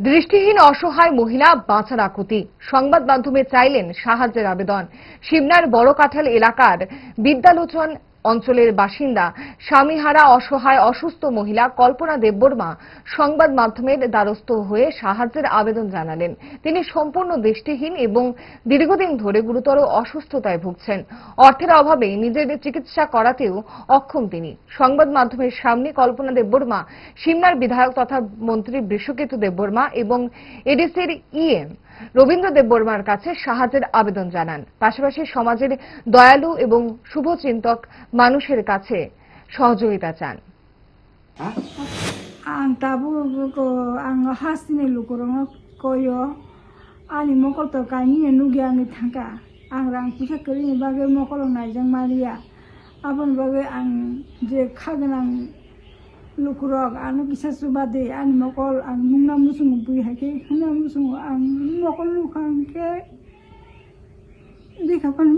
দৃষ্টিহীন অসহায় মহিলা বাঁচার আকুতি। সংবাদ মাধ্যমে চাইলেন সাহায্যের আবেদন। সিমনার বড় কাঁঠাল এলাকার বিদ্যালোচন অঞ্চলের বাসিন্দা স্বামীহারা অসহায় অসুস্থ মহিলা কল্পনা দেববর্মা সংবাদ মাধ্যমের দ্বারস্থ হয়ে সাহায্যের আবেদন জানালেন। তিনি সম্পূর্ণ দৃষ্টিহীন এবং দীর্ঘদিন ধরে গুরুতর অসুস্থতায় ভুগছেন। অর্থের অভাবে নিজের চিকিৎসা করাতেও অক্ষম তিনি। সংবাদ মাধ্যমের সামনে কল্পনা দেববর্মা সিমনার বিধায়ক তথা মন্ত্রী বৃষকেতু দেববর্মা এবং এডিসির ইএম রবীন্দ্র দেববর্মার কাছে সাহায্যের আবেদন জানান। পাশাপাশি সমাজের দয়ালু এবং শুভচিন্তক মানুষের কাছে সহযোগিতা চান। তাবু মকল তো কাইনিয়ে নুগে আঙ্গি থাকা। আং রাং পিসা করি বাগে মকল নাইজং মারিয়া। আপন বাগে আং যে খাগেন আং লুকুরক আনো কিসা সুবাদে আনি মকল আং মুংনা মুসুং বুই হাকে হুনা মুসুং আং মকল লুকাংকে দেখা পান